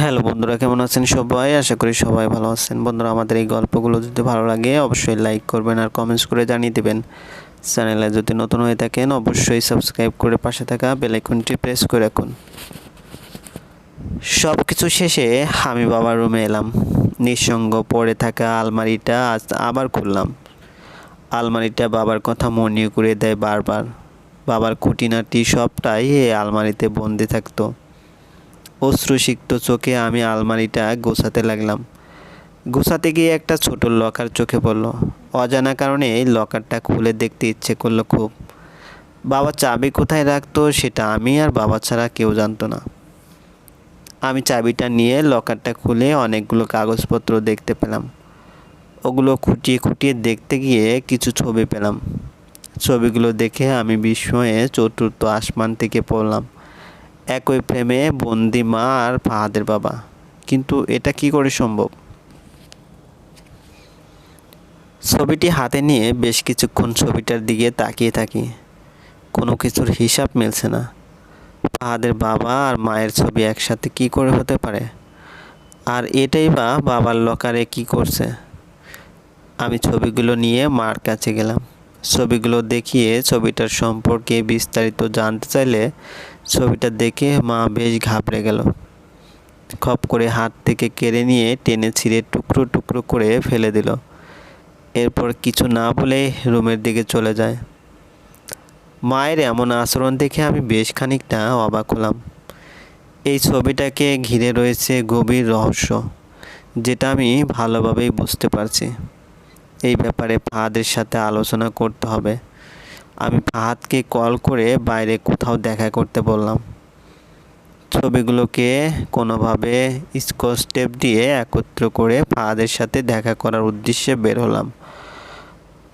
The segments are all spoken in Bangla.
হ্যালো বন্ধুরা, কেমন আছেন সবাই? আশা করি সবাই ভালো আছেন। বন্ধুরা, আমাদের এই গল্পগুলো যদি ভালো লাগে, অবশ্যই লাইক করবেন আর কমেন্টস করে জানিয়ে দেবেন। চ্যানেলে যদি নতুন হয়ে থাকেন, অবশ্যই সাবস্ক্রাইব করে পাশে থাকা বেল আইকনটি প্রেস করে রাখুন। সব কিছু শেষে আমি বাবার রুমে এলাম। নিঃসঙ্গ পড়ে থাকা আলমারিটা আজ আবার খুললাম। আলমারিটা বাবার কথা মনে করে দেয় বারবার। বাবার খুঁটিনাটি সবটাই এই আলমারিতে বন্দি থাকতো। অশ্রুসিক্ত চোখে আমি আলমারিটা গোছাতে লাগলাম। গোছাতে গিয়ে একটা ছোট লকার চোখে পড়ল। অজানা কারণে এই লকারটা খুলে দেখতে ইচ্ছে করল খুব। বাবা চাবি কোথায় রাখতো সেটা আমি আর বাবা ছাড়া কেউ জানতো না। আমি চাবিটা নিয়ে লকারটা খুলে অনেকগুলো কাগজপত্র দেখতে পেলাম। ওগুলো খুঁটিয়ে খুঁটিয়ে দেখতে গিয়ে কিছু ছবি পেলাম। ছবিগুলো দেখে আমি বিস্ময়ে চতুর্থ আসমান থেকে পড়লাম। একই প্রেমে বন্দি মা আর ফাহাদের বাবা। কিন্তু এটা কি করে সম্ভব? ছবিটি হাতে নিয়ে বেশ কিছুক্ষণ ছবিটার দিকে তাকিয়ে থাকি। কোনো কিছুর হিসাব মিলছে না। ফাহাদের বাবা আর মায়ের ছবি একসাথে কি করে হতে পারে? আর এটাই বা বাবার লকারে কি করছে? আমি ছবিগুলো নিয়ে মার কাছে গেলাম। ছবিগুলো দেখিয়ে ছবিটার সম্পর্কে বিস্তারিত জানতে চাইলে ছবিটা দেখে মা বেশ ঘাবড়ে গেল। খপ করে হাত থেকে কেড়ে নিয়ে টেনে ছিঁড়ে টুকরো টুকরো করে ফেলে দিল। এরপর কিছু না বলে রুমের দিকে চলে যায়। মায়ের এমন আচরণ দেখে আমি বেশ খানিকটা অবাক হলাম। এই ছবিটাকে ঘিরে রয়েছে গভীর রহস্য, যেটা আমি ভালোভাবেই বুঝতে পারছি। এই ব্যাপারে ফাহাদের সাথে আলোচনা করতে হবে। আমি ফাহাদকে কল করে বাইরে কোথাও দেখা করতে বললাম। ছবিগুলোকে কোনোভাবে স্কচ টেপ দিয়ে একত্র করে ফাহাদের সাথে দেখা করার উদ্দেশ্যে বের হলাম।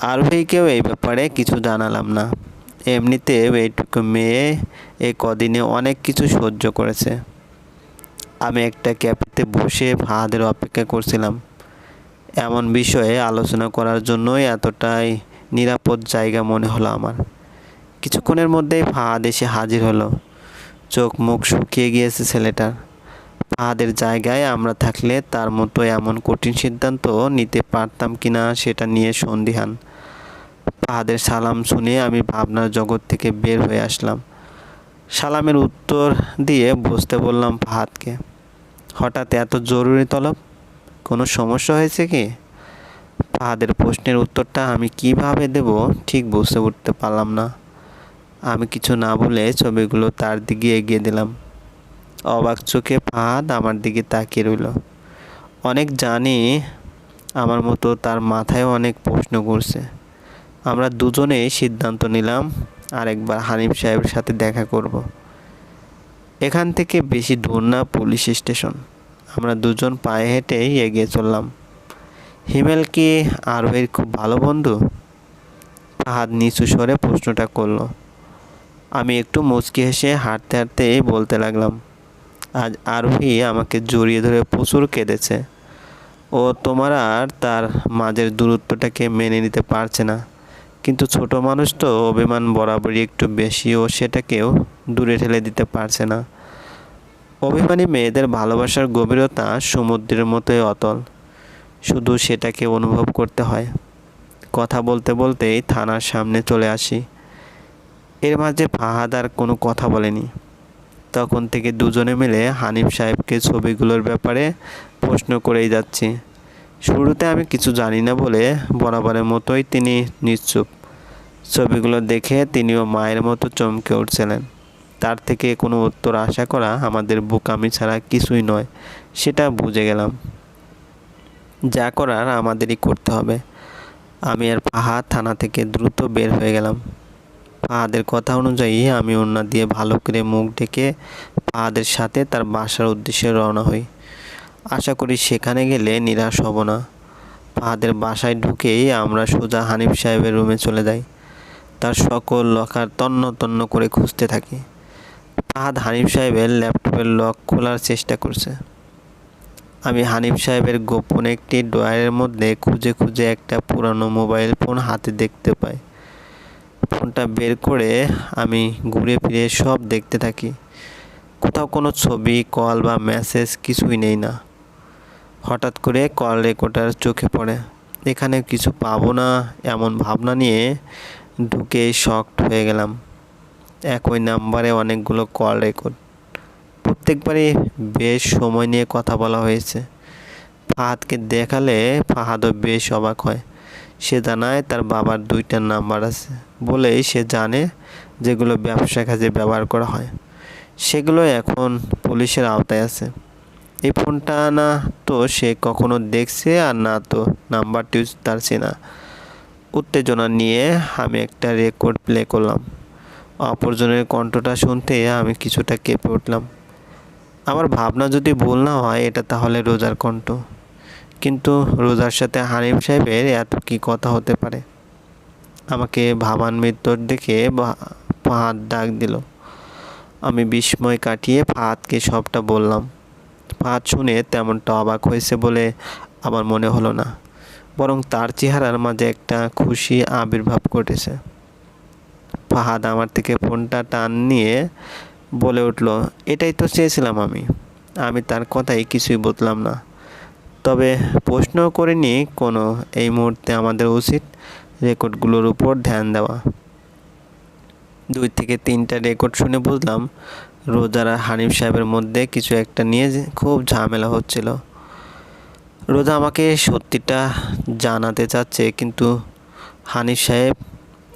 আরোহীকেও এই ব্যাপারে কিছু জানালাম না। এমনিতে এইটুকু মেয়ে এই কদিনে অনেক কিছু সহ্য করেছে। আমি একটা ক্যাফেতে বসে ফাহাদের অপেক্ষা করছিলাম। এমন বিষয়ে আলোচনা করার জন্যই এতটাই নিরাপদ জায়গা মনে হলো আমার। কিছুক্ষণের মধ্যেই ফাহাদ এসে হাজির হলো। চোখ মুখ শুকিয়ে গিয়েছে ছেলেটার। ফাহাদের জায়গায় আমরা থাকলে তার মতো এমন কঠিন সিদ্ধান্ত নিতে পারতাম কি না সেটা নিয়ে সন্দিহান। ফাহাদের সালাম শুনে আমি ভাবনার জগৎ থেকে বের হয়ে আসলাম। সালামের উত্তর দিয়ে বসতে বললাম ফাহাদকে। হঠাৎ এত জরুরি তলব? কোনো সমস্যা হয়েছে কি? ফাহাদের প্রশ্নের উত্তরটা আমি কীভাবে দেব ঠিক বুঝতে উঠতে পারলাম না। আমি কিছু না বলে ছবিগুলো তার দিকে এগিয়ে দিলাম। অবাক চোখে ফাহাদ আমার দিকে তাকিয়ে রইল। অনেক জানি আমার মতো তার মাথায় অনেক প্রশ্ন করছে আমরা দুজনেই সিদ্ধান্ত নিলাম আরেকবার হানিফ সাহেবের সাথে দেখা করব। এখান থেকে বেশি দূর না পুলিশ স্টেশন। আমরা দুজন পায়ে হেঁটেই এগিয়ে চললাম। হিমেল কি আরোহীর খুব ভালো বন্ধু? ফাহাদ নিচু স্বরে প্রশ্নটা করল। আমি একটু মুচকি হেসে হাঁটতে হাঁটতে বলতে লাগলাম, আজ আরোহী আমাকে জড়িয়ে ধরে প্রচুর কেঁদেছে। ও তোমার আর তার মাঝের দূরত্বটাকে মেনে নিতে পারছে না। কিন্তু ছোট মানুষ তো অভিমান বরাবরই একটু বেশি ও সেটাকেও দূরে ঠেলে দিতে পারছে না। অভিমানী মেয়েদের ভালোবাসার গভীরতা সমুদ্রের মতোই অতল। শুধু সেটাকে অনুভব করতে হয়। কথা বলতে বলতেই থানার সামনে চলে আসি। এর মাঝে ফাহাদ আর কোনো কথা বলেনি। তখন থেকে দুজনে মিলে হানিফ সাহেবকে ছবিগুলোর ব্যাপারে প্রশ্ন করেই যাচ্ছি। শুরুতে আমি কিছু জানি না বলে বরাবরের মতোই তিনি নিশ্চুপ। ছবিগুলো দেখে তিনিও মায়ের মতো চমকে উঠছিলেন। তার থেকে কোনো উত্তর আশা করা আমাদের বোকামি ছাড়া কিছুই নয়, সেটা বুঝে গেলাম। যা করার আমাদেরই করতে হবে। আমি আর পাহাড় থানা থেকে দ্রুত বের হয়ে গেলাম। ফাহাদের কথা অনুযায়ী আমি ওনা দিয়ে ভালো করে মুখ ডেকে ফাহাদের সাথে তার বাসার উদ্দেশ্যে রওনা হই। আশা করি সেখানে গেলে নিরাশ হব না। ফাহাদের বাসায় ঢুকেই আমরা সোজা হানিফ সাহেবের রুমে চলে যাই। তার সকল লকার তন্ন তন্ন করে খুঁজতে থাকি। ফাহাদ হানিফ সাহেবের ল্যাপটপের লক খোলার চেষ্টা করছে। আমি হানিফ সাহেবের গোপন একটি ড্রয়ারের মধ্যে খুঁজে খুঁজে একটা পুরানো মোবাইল ফোন হাতে দেখতে পাই। ফোনটা বের করে আমি ঘুরে ফিরে সব দেখতে থাকি। কোথাও কোনো ছবি, কল বা মেসেজ কিছুই নেই না। হঠাৎ করে কল রেকর্ডার চোখে পড়ে। এখানে কিছু পাবো না এমন ভাবনা নিয়ে ঢুকে শক্ট হয়ে গেলাম। একই নাম্বারে অনেকগুলো কল রেকর্ড। প্রত্যেকবারই বেশ সময় নিয়ে কথা বলা হয়েছে। ফাহাদকে দেখালে ফাহাদও বেশ অবাক হয়। সে জানায় তার বাবার দুইটা নাম্বার আছে বলেই সে জানে যেগুলো ব্যবসা কাজে ব্যবহার করা হয়। সেগুলো এখন পুলিশের আওতায় আছে। এই ফোনটা না তো সে কখনো দেখছে আর না তো নাম্বারটি তার চেনা। উত্তেজনা নিয়ে আমি একটা রেকর্ড প্লে করলাম। অপরজনের কণ্ঠটা শুনতে আমি কিছুটা কেঁপে উঠলাম। আমার ভাবনা যদি ভুল না হয়, এটা তাহলে রোজার কণ্ঠ। কিন্তু রোজার সাথে হানিফ সাহেবের এত কি কথা হতে পারে? আমাকে ভাবান মৃত্যুর দেখে ফাহাদ ডাক দিল। আমি বিস্ময় কাটিয়ে ফাহাদকে সবটা বললাম। ফাহাদ শুনে তেমনটা অবাক হয়েছে বলে আমার মনে হলো না। বরং তার চেহারার মাঝে একটা খুশি আবির্ভাব ঘটেছে। ফাহাদ আমার থেকে ফোনটা টান নিয়ে বলে উঠল, এটাই তো চেয়েছিলাম আমি। আমি তার কথাই কিছুই বুঝলাম না। তবে প্রশ্ন করিনি কোনো এই মুহূর্তে আমাদের উচিত রেকর্ডগুলোর উপর ধ্যান দেওয়া। দুই থেকে তিনটা রেকর্ড শুনে বুঝলাম রোজার আর হানিফ সাহেবের মধ্যে কিছু একটা নিয়ে খুব ঝামেলা হচ্ছিল। রোজা আমাকে সত্যিটা জানাতে চাচ্ছে, কিন্তু হানিফ সাহেব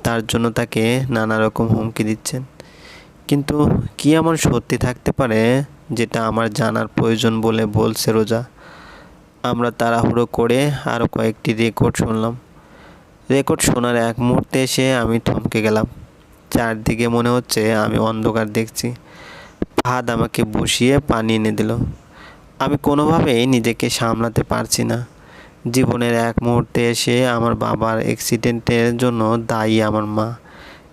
তার জন্য তাকে নানা রকম হুমকি দিচ্ছেন। কিন্তু কি এমন সত্যি থাকতে পারে যেটা আমার জানার প্রয়োজন বলে বলছে রোজা? আমরা তাড়াহুড়ো করে আরও কয়েকটি রেকর্ড শুনলাম। রেকর্ড শোনার এক মুহূর্তে এসে আমি থমকে গেলাম। চারদিকে মনে হচ্ছে আমি অন্ধকার দেখছি। ভাত আমাকে বসিয়ে পানি এনে দিল। আমি কোনোভাবেই নিজেকে সামলাতে পারছি না। জীবনের এক মুহূর্তে এসে আমার বাবার অ্যাক্সিডেন্টের জন্য দায়ী আমার মা।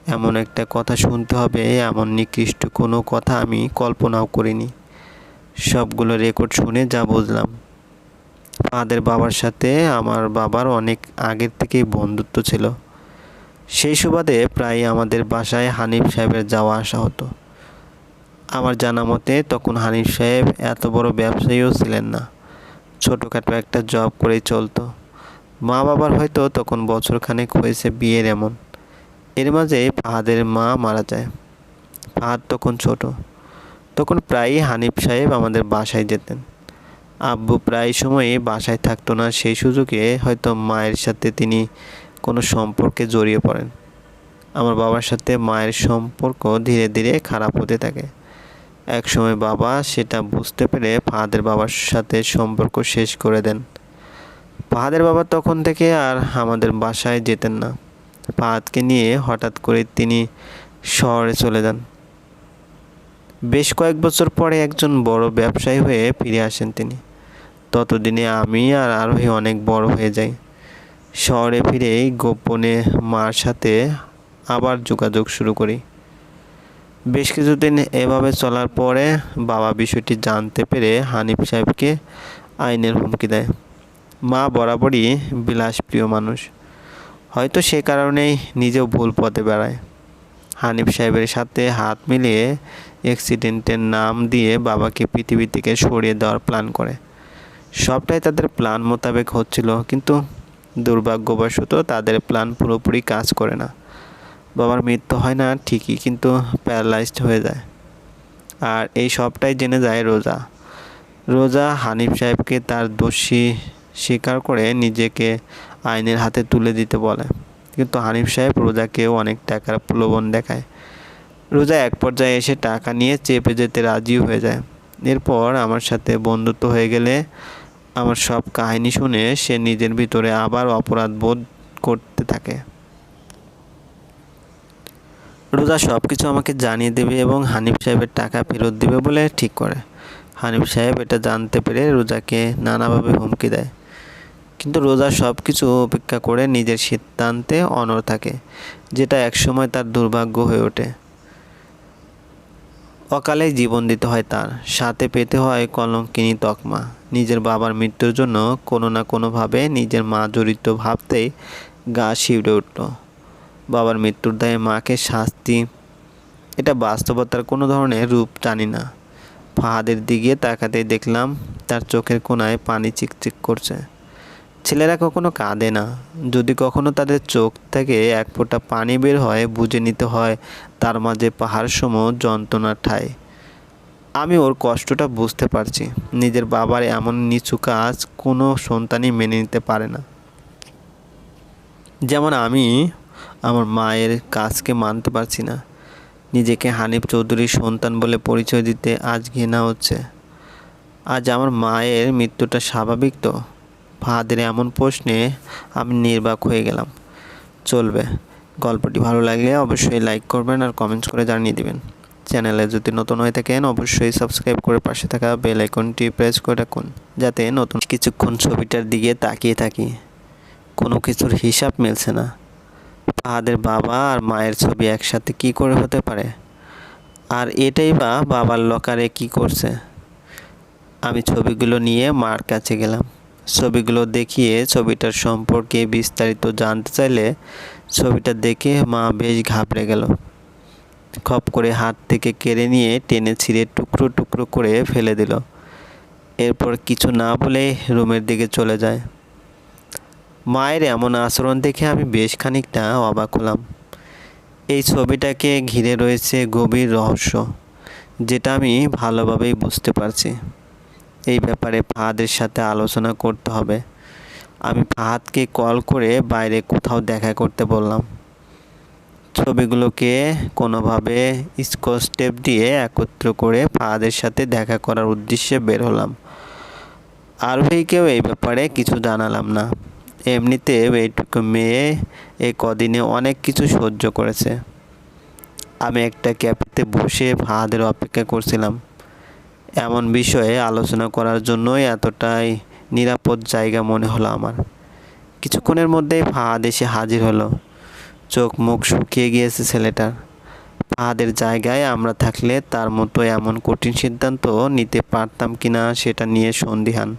এমন একটা কথা শুনতে হবে, এমন নিকৃষ্ট কোনো কথা আমি কল্পনাও করিনি। সবগুলো রেকর্ড শুনে যা বুঝলাম। ফাদের বাবার সাথে আমার বাবার অনেক আগের থেকেই বন্ধুত্ব ছিল। সেই সুবাদে প্রায় আমাদের বাসায় হানিফ সাহেবের যাওয়া আসা হতো। আমার জানা মতে তখন হানিফ সাহেব এত বড় ব্যবসায়ীও ছিলেন না। ছোটোখাটো একটা জব করেই চলতো। মা বাবার হয়তো তখন বছরখানেক হয়েছে বিয়ের এমন। এর মাঝে ফাহাদের মা মারা যায়। ফাহাদ তখন ছোট। তখন প্রায়ই হানিফ সাহেব আমাদের বাসায় যেতেন। আব্বু প্রায় সময়ই বাসায় থাকতো না, সেই সুযোগে হয়তো মায়ের সাথে তিনি কোনো সম্পর্কে জড়িয়ে পড়েন। আমার বাবার সাথে মায়ের সম্পর্ক ধীরে ধীরে খারাপ হতে থাকে। এক সময় বাবা সেটা বুঝতে পেরে ফাহাদের বাবার সাথে সম্পর্ক শেষ করে দেন। ফাহাদের বাবা তখন থেকে আর আমাদের বাসায় যেতেন না। ফাহাদকে নিয়ে হঠাৎ করে তিনি শহরে চলে যান। বেশ কয়েক বছর পরে একজন বড় ব্যবসায়ী হয়ে ফিরে আসেন তিনি। ততদিনে আমি আর আরোহী অনেক বড় হয়ে যাই। শহরে ফিরেই গোপনে মার সাথে আবার যোগাযোগ শুরু করি। বেশ কিছুদিন এভাবে চলার পরে বাবা বিষয়টি জানতে পেরে হানিফ সাহেবকে আইনের হুমকি দেয়। মা বরাবরই বিলাসপ্রিয় মানুষ। হয়তো সে কারণেই নিজেও ভুল পথে বেড়ায়। হানিফ সাহেবের সাথে হাত মিলিয়ে অ্যাক্সিডেন্টের নাম দিয়ে বাবাকে পৃথিবী থেকে সরিয়ে দেওয়ার প্ল্যান করে। সবটাই তাদের প্ল্যান মোতাবেক হচ্ছিল, কিন্তু দুর্ভাগ্যবশত তাদের প্ল্যান পুরোপুরি কাজ করে না। বাবার মৃত্যু হয় না ঠিকই, কিন্তু প্যারালাইজড হয়ে যায়। আর এই সবটাই জেনে যায় রোজা। রোজা হানিফ সাহেবকে তার দোষী স্বীকার করে নিজেকে আইনের হাতে তুলে দিতে বলে। কিন্তু হানিফ সাহেব রোজাকেও অনেক টাকার প্রলোভন দেখায়। রোজা এক পর্যায়ে এসে টাকা নিয়ে চেপে যেতে রাজিও হয়ে যায়। এরপর আমার সাথে বন্ধুত্ব হয়ে গেলে আমার সব কাহিনী শুনে সে নিজের ভিতরে আবার অপরাধ বোধ করতে থাকে। রোজা সব কিছু আমাকে জানিয়ে দেবে এবং হানিফ সাহেবের টাকা ফেরত দেবে বলে ঠিক করে। হানিফ সাহেব এটা জানতে পেরে রোজাকে নানাভাবে হুমকি দেয়। কিন্তু রোজা সব কিছু উপেক্ষা করে নিজের সিদ্ধান্তে অনর থাকে, যেটা একসময় তার দুর্ভাগ্য হয়ে ওঠে। অকালেই জীবন দিতে হয় তার, সাথে পেতে হয় কলঙ্কিনী তকমা। নিজের বাবার মৃত্যুর জন্য কোনো না কোনোভাবে নিজের মা জড়িত ভাবতেই গা শিউরে উঠল। বাবার মৃত্যুর দায়ে মাকে শাস্তি, এটা বাস্তবতার কোনো ধরনের রূপ জানি না। ফাহাদের দিকে তাকাতেই দেখলাম, তার চোখের কোণায় পানি চিকচিক করছে। ছেলেরা কখনো কাঁদে না। যদি কখনো তাদের চোখ থেকে এক ফোঁটা পানি বের হয়, বুঝে নিতে হয় তার মাঝে পাহাড় সম যন্ত্রণার ঠাই। আমি ওর কষ্টটা বুঝতে পারছি। নিজের বাবার এমন নিচু কাজ কোনো সন্তানই মেনে নিতে পারে না। যেমন আমি আমার মায়ের কাজকে মানতে পারছি না। নিজেকে হানিফ চৌধুরীর সন্তান বলে পরিচয় দিতে আজ ঘৃণা হচ্ছে। আজ আমার মায়ের মৃত্যুটা স্বাভাবিক তো? ফাহাদের এমন প্রশ্নে আমি নির্বাক হয়ে গেলাম। চলবে। গল্পটি ভালো লাগলে অবশ্যই লাইক করবেন আর কমেন্টস করে জানিয়ে দিবেন। চ্যানেলে যদি নতুন হয়ে থাকেন, অবশ্যই সাবস্ক্রাইব করে পাশে থাকা বেল আইকনটি প্রেস করে রাখুন, যাতে নতুন কিছুক্ষণ ছবিটার দিকে তাকিয়ে থাকি। কোনো কিছুর হিসাব মিলছে না। ফাহাদের বাবা আর মায়ের ছবি একসাথে কি করে হতে পারে? আর এটাই বা বাবার লকারে কি করছে? আমি ছবিগুলো নিয়ে মার কাছে গেলাম। ছবিগুলো দেখিয়ে ছবিটার সম্পর্কে বিস্তারিত জানতে চাইলে ছবিটা দেখে মা বেশ ঘাবড়ে গেল। খপ করে হাত থেকে কেড়ে নিয়ে টেনে ছিঁড়ে টুকরো টুকরো করে ফেলে দিল। এরপর কিছু না বলে রুমের দিকে চলে যায়। মায়ের এমন আচরণ দেখে আমি বেশ খানিকটা অবাক হলাম। এই ছবিটাকে ঘিরে রয়েছে গভীর রহস্য, যেটা আমি ভালোভাবেই বুঝতে পারছি। এই ব্যাপারে ফাহাদের সাথে আলোচনা করতে হবে। আমি ফাহাদকে কল করে বাইরে কোথাও দেখা করতে বললাম। ছবিগুলোকে কোনোভাবে স্কচ টেপ দিয়ে একত্র করে ফাহাদের সাথে দেখা করার উদ্দেশ্যে বের হলাম। আরোহীকেও এই ব্যাপারে কিছু জানালাম না। এমনিতে এইটুকু মেয়ে এই কদিনে অনেক কিছু সহ্য করেছে। আমি একটা ক্যাফেতে বসে ফাহাদের অপেক্ষা করছিলাম। এমন বিষয়ে আলোচনা করার জন্যই এতটাই নিরাপদ জায়গা মনে হলো আমার। কিছুক্ষণের মধ্যেই ফাহাদ এসে হাজির হলো। চোখ মুখ শুকিয়ে গিয়েছে ছেলেটার। ফাহাদের জায়গায় আমরা থাকলে তার মতো এমন কঠিন সিদ্ধান্ত নিতে পারতাম কি না সেটা নিয়ে সন্দিহান।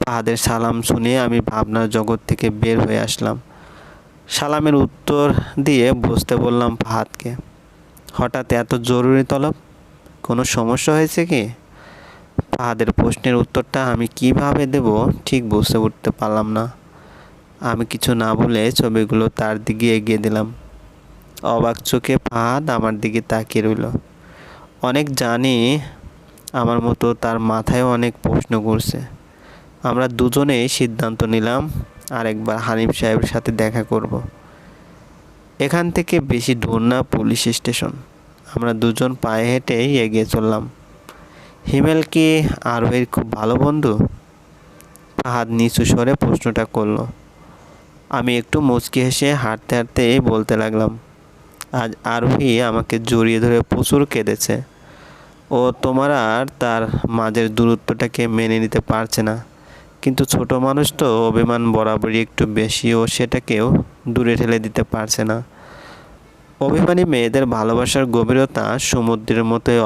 ফাহাদের সালাম শুনে আমি ভাবনার জগৎ থেকে বের হয়ে আসলাম। সালামের উত্তর দিয়ে বুঝতে বললাম ফাহাদকে। হঠাৎ এত জরুরি তলব কোনো সমস্যা হয়েছে কি? ফাহাদের প্রশ্নের উত্তরটা আমি কীভাবে দেব ঠিক বুঝতে উঠতে পারলাম না। আমি কিছু না বলে ছবিগুলো তার দিকে এগিয়ে দিলাম। অবাক চোখে ফাহাদ আমার দিকে তাকিয়ে রইল। অনেক জানি আমার মতো তার মাথায় অনেক প্রশ্ন করছে আমরা দুজনেই সিদ্ধান্ত নিলাম আরেকবার হানিফ সাহেবের সাথে দেখা করব। এখান থেকে বেশি দূর না পুলিশ স্টেশন। আমরা দুজন পায়ে হেঁটেই এগিয়ে চললাম। হিমেল কি আরোহীর খুব ভালো বন্ধু? ফাহাদ নিচু স্বরে প্রশ্নটা করল। আমি একটু মুচকি হেসে হাঁটতে হাঁটতে বলতে লাগলাম, আজ আরোহী আমাকে জড়িয়ে ধরে প্রচুর কেঁদেছে। ও তোমার আর তার মাঝের দূরত্বটাকে মেনে নিতে পারছে না। কিন্তু ছোট মানুষ তো অভিমান বরাবরই একটু বেশি ও সেটাকেও দূরে ঠেলে দিতে পারছে না। অভিমানী মেয়েদের ভালোবাসার গভীরতা সমুদ্রের মতোই